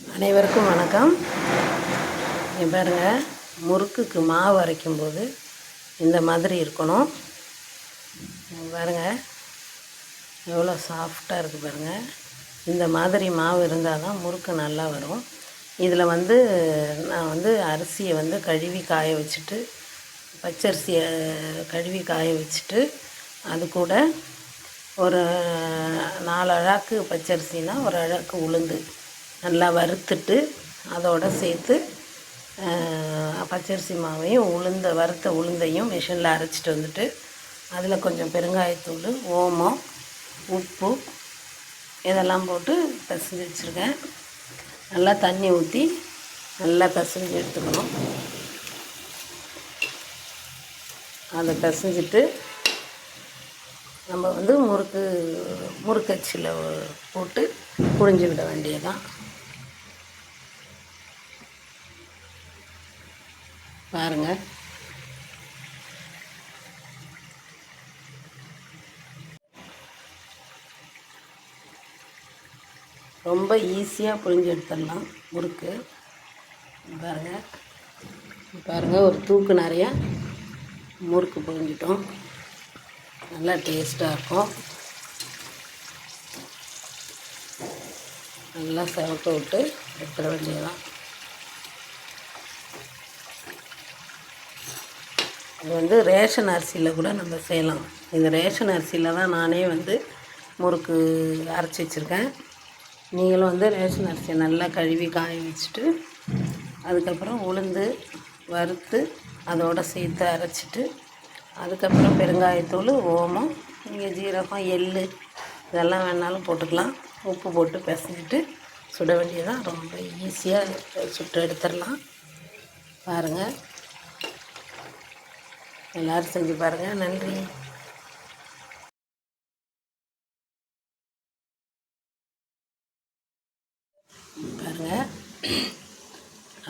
அனைவருக்கும் வணக்கம். இங்க பாருங்க முறுக்குக்கு மாவு அரைக்கும்போது இந்த மாதிரி இருக்கணும். பாருங்கள் பாருங்க எவ்வளோ சாஃப்டாக இருக்குது பாருங்கள் இந்த மாதிரி மாவு இருந்தால் தான் முறுக்கு நல்லா வரும். இதில் வந்து நான் வந்து அரிசியை வந்து கழுவி காய வச்சுட்டு பச்சரிசியை கழுவி காய வச்சுட்டு அது கூட ஒரு நாலு அழாக்கு பச்சரிசினா ஒரு அழாக்கு உளுந்து. நல்லா வறுத்துட்டு அதோட சேர்த்து பச்சரிசி மாவையும் உளுந்த வறுத்த உளுந்தையும் மிஷினில் அரைச்சிட்டு வந்துட்டு அதில் கொஞ்சம் பெருங்காயத்தூள் ஓமம் உப்பு இதெல்லாம் போட்டு பிசைஞ்சு வச்சுருக்கேன். நல்லா தண்ணி ஊற்றி நல்லா பிசைஞ்சு எடுத்துக்கணும். அதை பிசைஞ்சிட்டு நம்ம வந்து முறுக்கு முறுக்கச்சியில் போட்டு புழிஞ்சு விட பாருங்கள் பாருங்க. ரொம்ப ஈஸியாக புழிஞ்சு எடுத்துடலாம் முறுக்கு. பாருங்கள் பாருங்கள் ஒரு தூக்கு நிறைய முறுக்கு புரிஞ்சிட்டோம் நல்லா டேஸ்ட்டாக இருக்கும். நல்லா செவக்க விட்டு எடுத்துட செய்யலாம் இது வந்து ரேஷன் அரிசியில் கூட நம்ம செய்யலாம். இந்த ரேஷன் அரிசியில் தான் நானே வந்து முறுக்கு அரைச்சி வச்சுருக்கேன். நீங்களும் வந்து ரேஷன் அரிசியை நல்லா கழுவி காய வச்சுட்டு அதுக்கப்புறம் உளுந்து வறுத்து அதோட சேர்த்து அரைச்சிட்டு அதுக்கப்புறம் பெருங்காயத்தூள் ஓமம் நீங்கள் ஜீரகம் எள் இதெல்லாம் வேணாலும் போட்டுக்கலாம். உப்பு போட்டு பிசைஞ்சிட்டு சுட வேண்டியதான் ரொம்ப ஈஸியாக சுட்டு எடுத்துடலாம். பாருங்கள் எல்லோரும் செஞ்சு பாருங்கள் நன்றி. பாருங்கள்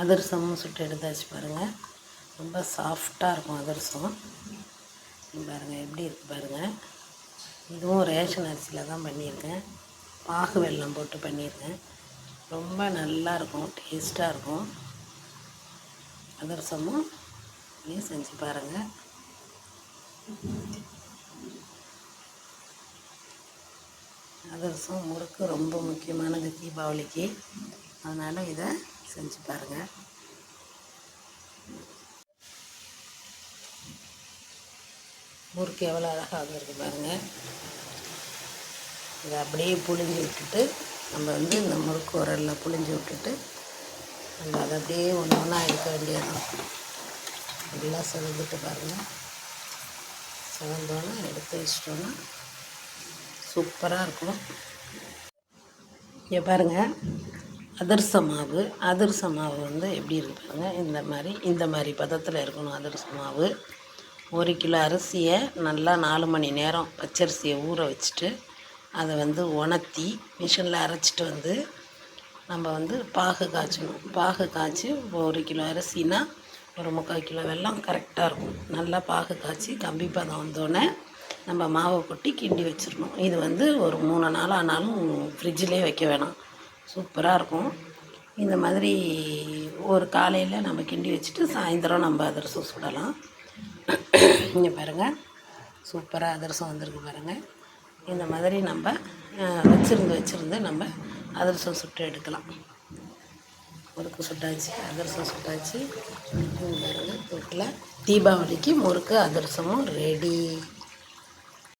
அதிரசமும் சுட்டு எடுத்தாச்சு பாருங்கள் ரொம்ப சாஃப்டாக இருக்கும் அதிரசம். பாருங்கள் எப்படி இருக்குது பாருங்கள் இதுவும் ரேஷன் அரிசியில் தான் பண்ணியிருக்கேன். பாகு வெல்லம் போட்டு பண்ணியிருக்கேன். ரொம்ப நல்லா இருக்கும் டேஸ்ட்டாக இருக்கும். அதிரசமும் இதையும் செஞ்சு பாருங்கள் அதிரசம் முறுக்கு ரொம்ப முக்கியமானது தீபாவளிக்கு. அதனால் இதை செஞ்சு பாருங்கள் முறுக்கு எவ்வளோ அழகாக இருக்குது பாருங்கள் இதை அப்படியே புழிஞ்சு விட்டுட்டு நம்ம வந்து இந்த முறுக்கு உரலில் புழிஞ்சு விட்டுட்டு நம்ம அதை அப்படியே ஒன்று ஒன்றா எடுக்க வேண்டியதுதான். எல்லாம் செவந்துட்டு பாருங்கள் செவந்தோன்னே எடுத்து வச்சிட்டோன்னா சூப்பராக இருக்கும். இங்கே பாருங்கள் அதிரச மாவு அதிரச மாவு வந்து எப்படி இருக்கு பாருங்கள் இந்த மாதிரி இந்த மாதிரி பதத்தில் இருக்கணும் அதிரச மாவு. ஒரு கிலோ அரிசியை நல்லா நாலு மணி நேரம் பச்சரிசியை ஊற வச்சுட்டு அதை வந்து உணர்த்தி மிஷினில் அரைச்சிட்டு வந்து நம்ம வந்து பாகு காய்ச்சணும். பாகு காய்ச்சி ஒரு கிலோ அரிசினா ஒரு முக்கால் கிலோ வெல்லம் கரெக்டாக இருக்கும். நல்லா பாகு காய்ச்சி கம்பி பதம் வந்தோடனே நம்ம மாவை கொட்டி கிண்டி வச்சிடணும். இது வந்து ஒரு மூணு நாள் ஆனாலும் ஃப்ரிட்ஜிலே வைக்க வேணாம். சூப்பராக இருக்கும். இந்த மாதிரி ஒரு காலையில் நம்ம கிண்டி வச்சுட்டு சாயந்தரம் நம்ம அதிரசம் சுடலாம். இங்கே பாருங்கள் சூப்பராக அதிரசம் வந்திருக்கு பாருங்கள் இந்த மாதிரி நம்ம வச்சுருந்து வச்சுருந்து நம்ம அதிரசம் சுட்டு எடுக்கலாம். முறுக்கு சுட்டாச்சு அதிரசம் சுட்டாச்சு. இங்க பாருங்க தீபாவளிக்கு முறுக்கு அதிரசமும் ரெடி